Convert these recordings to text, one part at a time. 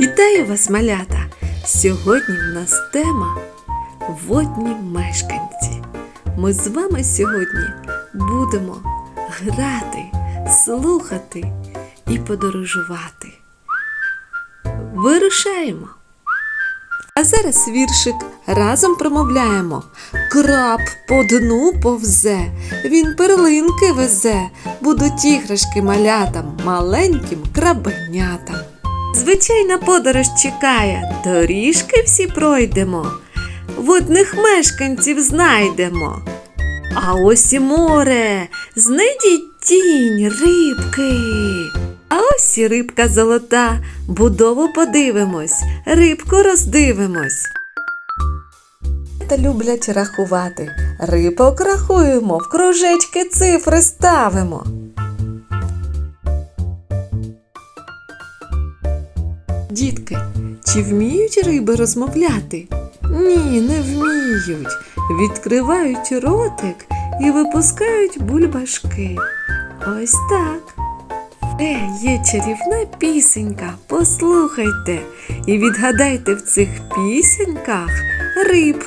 Вітаю вас, малята! Сьогодні в нас тема водні мешканці. Ми з вами сьогодні будемо грати, слухати і подорожувати. Вирушаємо! А зараз віршик разом промовляємо. Краб по дну повзе, він перлинки везе, будуть іграшки малятам, маленьким крабенятам. Звичайна подорож чекає, доріжки всі пройдемо, водних мешканців знайдемо. А ось і море, знайдіть тінь рибки. А ось і рибка золота, будову подивимось, рибку роздивимось. Та люблять рахувати. Рибок рахуємо, в кружечки цифри ставимо. Дітки, чи вміють риби розмовляти? Ні, не вміють. Відкривають ротик і випускають бульбашки. Ось так. Е, є чарівна пісенька, послухайте і відгадайте в цих пісеньках риб.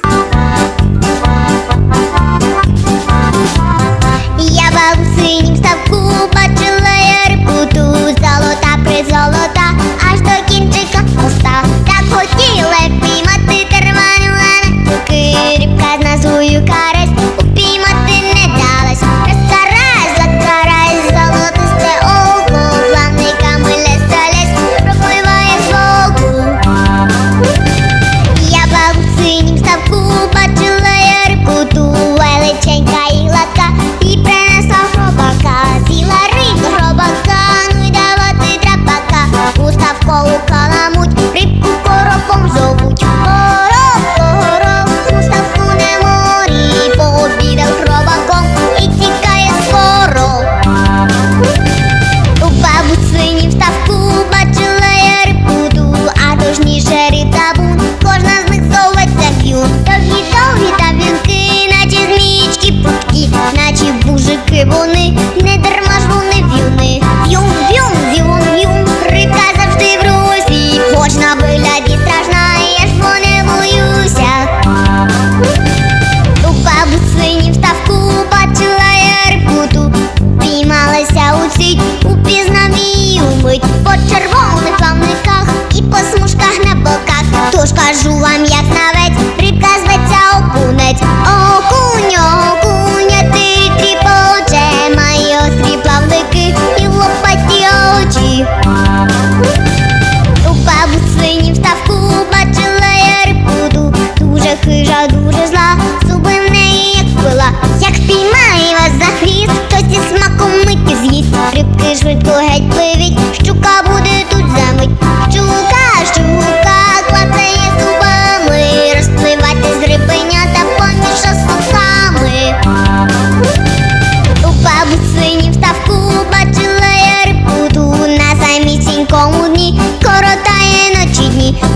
Хижа, дуже зла, зуби в неї як пила. Як піймає вас за хвіст, то зі смаком миті з'їсть. Рибки швидко геть пливіть,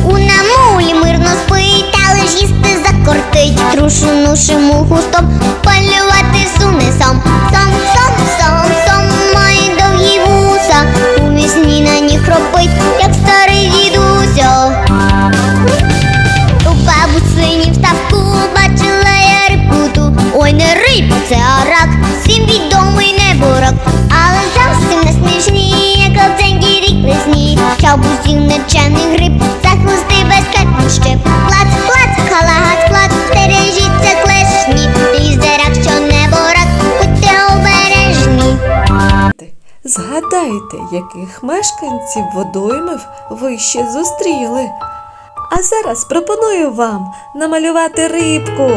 У намулі мирно спить, але ж їсти закортить. Трушу нушим у густом, полювати суне сом. Сом, сом, сом, сом, має довгі вуса. У вісні на них хропить, як старий дідусьо. У бабусині в ставку бачила я рибку Ой, не риб, це арак, всім відомий неборак Згадайте, яких мешканців водоймів ви ще зустріли. А зараз пропоную вам намалювати рибку,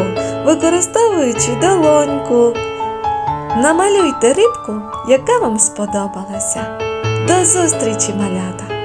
використовуючи долоньку. Намалюйте рибку, яка вам сподобалася. До зустрічі, малята!